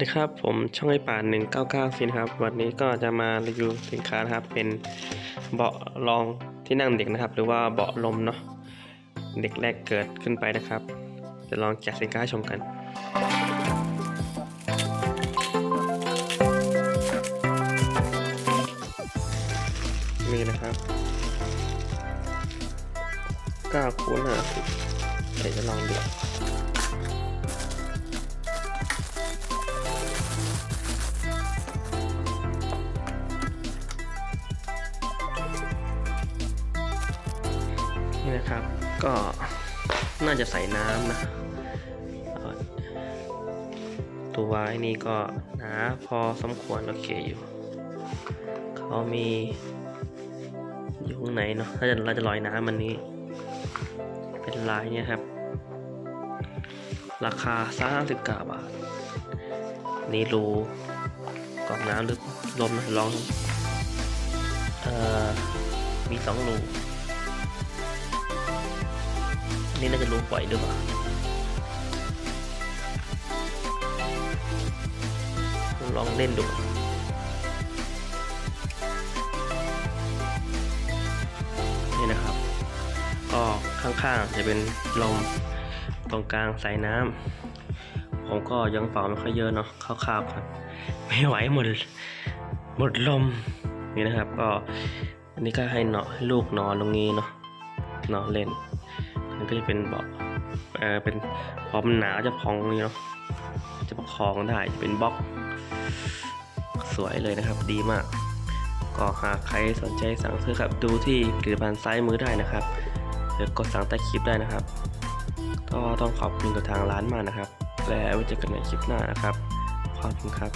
ดีครับผมช่องไอป่าน199ฟินครับ วันนี้ก็จะมารีวิวสินค้านะครับ เป็นเบาะรองที่นั่งเด็กนะครับ หรือว่าเบาะลมเนาะเด็กแรกเกิดขึ้นไปนะครับจะลองแกะสินค้าชมกันนี่นะครับ9คูณ50เดี๋ยวจะลองดู นี่นะครับ ก็น่าจะใส่น้ำนะตัวไอ้นี่ก็หนาพอสมควรโอเคอยู่ เขามีอยู่ข้างในเนาะถ้าจะเราจะลอยน้ำมันนี้ เป็นลายเนี่ยครับ ราคา39บาท นี่รูกรองน้ำหรือลมนะลอง เอ่อ มีสองรู นี่น่าจะรู้ปล่อยหรือเปล่าลองเล่นดูนี่นะครับ ก็ข้างๆจะเป็นลมตรงกลางใส่น้ำผมก็ยังเป่าไม่ค่อยเยอะเนาะคร่าวๆครับ ไม่ไหวหมดหมดลมนี่นะครับ ก็อันนี้ก็ให้เนาะให้ลูกนอนตรงนี้เนาะนอนเล่น นก็จะเป็นเบาะเออเป็นพอมันหนาจะพองนี่เนาะจะประคองได้จะเป็นบล็อก สวยเลยนะครับ ดีมาก ก็หากใครสนใจสั่งซื้อครับดูที่ผลิตภัณฑ์ซ้ายมือได้นะครับหรือกดสั่งใต้คลิปได้นะครับ ก็ต้องขอบคุณกับทางร้านมากนะครับ และไว้เจอกันในคลิปหน้านะครับขอบคุณครับ